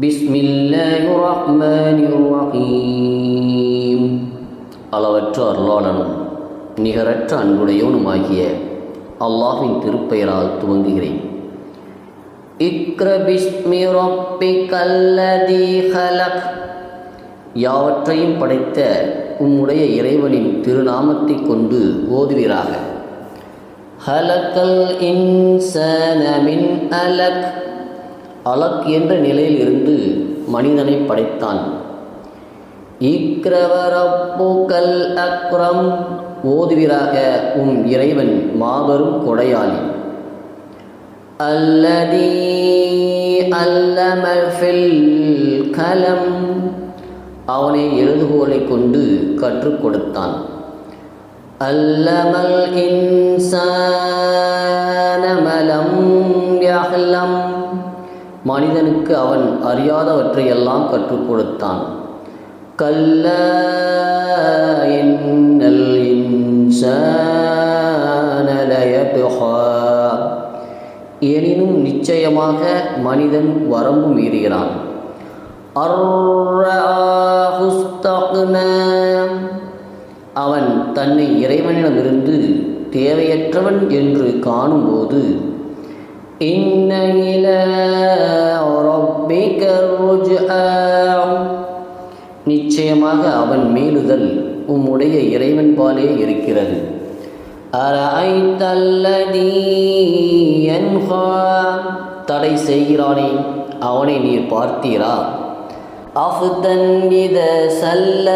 பிஸ்மில்லாஹிம் அளவற்ற அருளாளனும் நிகரற்ற அன்புடையவனுமாகிய அல்லாஹின் திருப்பெயரால் துவங்குகிறேன். இக்ர பிஸ்மி ரப்பி கல்லதி ஹலக். யாவற்றையும் படைத்த உம்முடைய இறைவனின் திருநாமத்தை கொண்டு ஓதுவீராக. ஹலக்கல் இன்சனமின் அலக். அலக் என்ற நிலையில் இருந்து மனிதனை படைத்தான். ஈக்ரவரப்புகல் அக்ரம் ஓதுவீராக உம் இறைவன் மாபெரும் கொடையாளி. அல்லதி அல்லமல் ஃபில் கலம் அவனை எழுதுகோலை கொண்டு கற்றுக் கொடுத்தான். அல்லமல் இன்சானமலம் அவனுக்கு அவன் அறியாதவற்றையெல்லாம் கற்றுக் கொடுத்தான். கல்ல இன்னல் எனினும் நிச்சயமாக மனிதன் வரம்பு மீறுகிறான். அவன் தன்னை இறைவனிடமிருந்து தேவையற்றவன் என்று காணும்போது இன்ன إلى ربك الرجعى. நிச்சயமாக அவன் மேலுதல் உம்முடைய இறைவன் பாலே இருக்கிறது. அரஐத்தல்லதீ தடை செய்கிறானே அவனை நீர் பார்த்தீரா? அஃதன்வித சல்ல.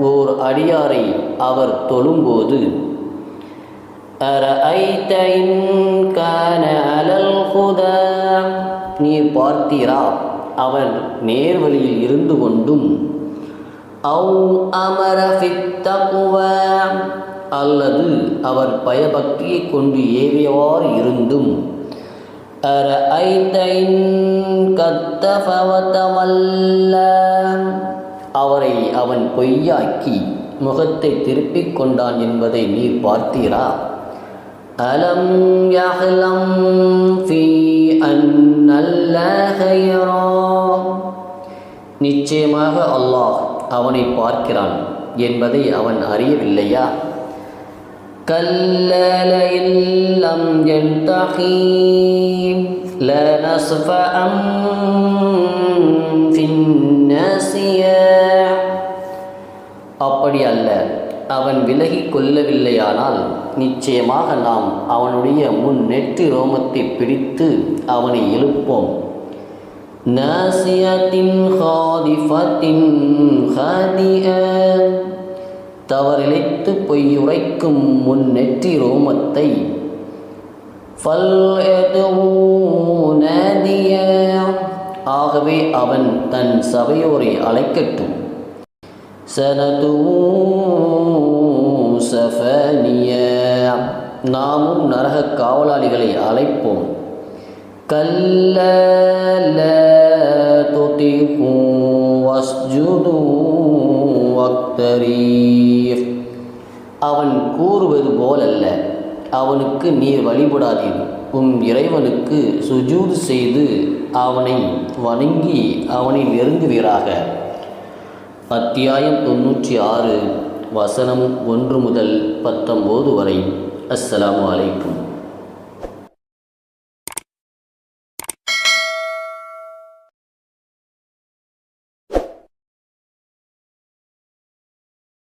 ஓர் அடியாரை அவர் தொழும்போது அர இன் ஹுதா நீர் பார்த்தீரா? அவன் நேர்வழியில் இருந்து கொண்டும் அவ் அமர ஃபித்தகுவா அல்லது அவர் பயபக்தியை கொண்டு ஏவியவாறு இருந்தும் அர இன் கத்தஃப அவரை அவன் பொய்யாக்கி முகத்தை திருப்பிக் கொண்டான் என்பதை நீர் பார்த்தீரா? அலம் யஹ்லம் நிச்சயமாக அல்லாஹ் அவனை பார்க்கிறான் என்பதை அவன் அறியவில்லையா كلا لئن لم ينتهي لنصفعا في الناسية அப்படி அல்ல அவன் விலகி கொள்ளவில்லையானால் நிச்சயமாக நாம் அவனுடைய முன் நெற்றி ரோமத்தை பிடித்து அவனை எழுப்போம் ناسية ஹாதிஃபத்தின் ஹாதிய தவறிழைத்து பொய்யுரைக்கும் முன் நெற்றி ரோமத்தை ஃபல் ஆகவே அவன் தன் சபையோரை அழைக்கட்டும். சனது சஃபனிய நாமும் நரக காவலாளிகளை அழைப்போம். கல்ல துதிஹு واسجدوا அவன் கூறுவது போலல்ல. அவனுக்கு நீர் வழிபடாதீர். உம் இறைவனுக்கு சுஜூது செய்து அவனை வணங்கி அவனை நெருங்குவீராக. அத்தியாயம் தொண்ணூற்றி ஆறு வசனம் ஒன்று முதல் பத்தொம்போது வரை. அஸ்ஸலாமு அலைக்கும்.